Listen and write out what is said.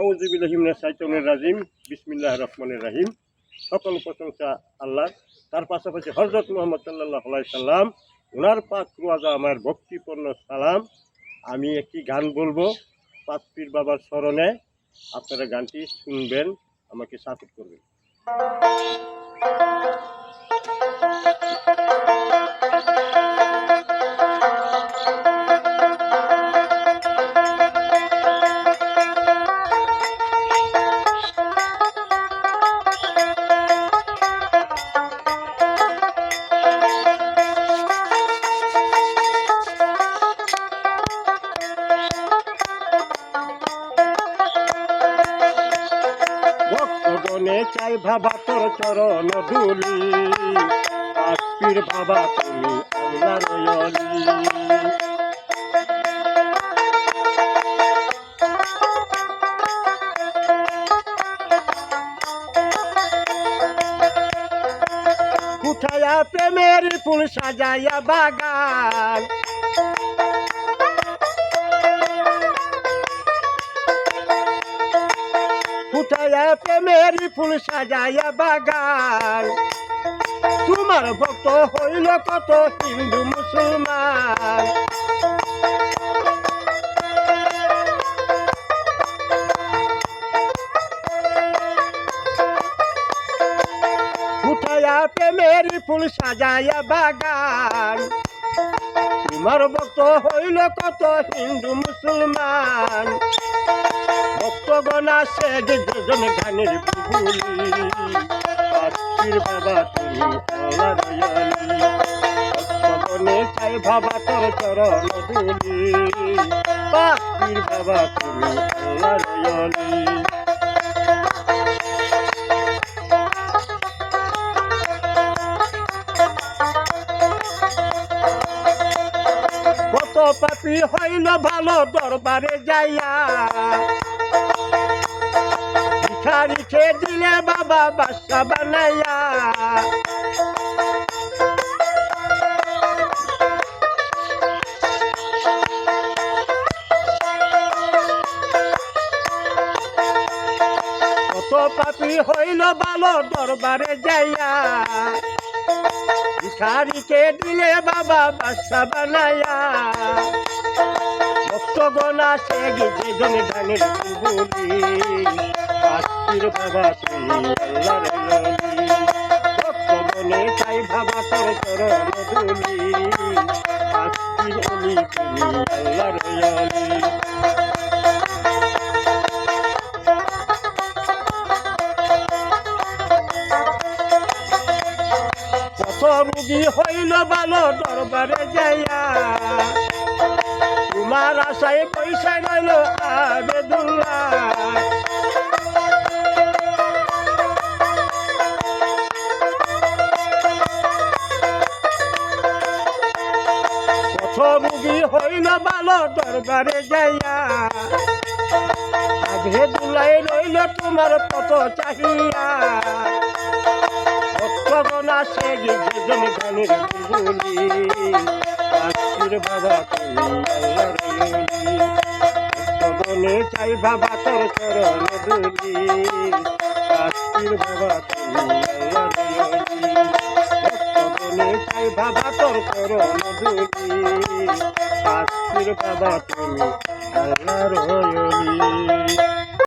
আউজুবিল্লাহিমিনা সাইতনের রাজিম বিসমিল্লাহ রহমানের রাহিম। সকল প্রশংসা আল্লাহ তার পাশাপাশি হজরত মোহাম্মদ সাল্লাহ সাল্লাম ওনার পাক রোয়াজা আমার ভক্তিপূর্ণ সালাম। আমি একটি গান বলব পাঁচপীর বাবার স্মরণে। আপনারা গানটি শুনবেন, আমাকে সাপোর্ট করবেন। ভক্তগণে চাই ভাবা তোর চরণ দুলি আস্তির বাবা তুমি উঠায়া প্রেমের ফুল সাজাইয়া বাগান। ফুটাইয়া প্রেমের ফুল সাজাইয়া বাগান। তোমার ভক্ত হইল কত হিন্দু মুসলমান। ফুটাইয়া প্রেমের ফুল সাজাইয়া বাগান। তোমার ভক্ত হইল কত হিন্দু মুসলমান। ভক্তগণ আসে যে দুজন গানের বুবুলি আশির বাবা তুমি দয়ালি। ভক্তগণে চাই বাবা তোর চরণ দুলি পাখির বাবা তুমি দয়ালি। কত পাপি হইল ভালো দরবারে যাইয়া। খেয়ে দিলে বাবা বাসা বানাইয়া। কত পাপি হইল ভালো দরবারে যাইয়া। ভিখারিকে দিলে বাবা বাসা বানাইয়া। ভক্তগণ আসে গিয়ে জন গানের বলি আশির বাবা তুমি আল্লাহর ললি ভক্তগণে চাই বাবা তোর চরণ দুলি আশির অলি তুমি কত রুগী হইল ভালো দরবারে যাইয়া। তোমার আশায় পয়সা রইল আবেদুল্লাহ। রুগী হইল ভালো দরবারে যাইয়া। আবেদুল্লাহ রইল তোমার কত চাহিয়া। ভক্তগণ আসে গিয়ে গানের বুবুলি আশির বাবা ভক্তগণে চাই বাবা তোর চরণ বাবা তুমি চাই বাবা তোর করো আশির বাবা তুমি আল্লাহর ললি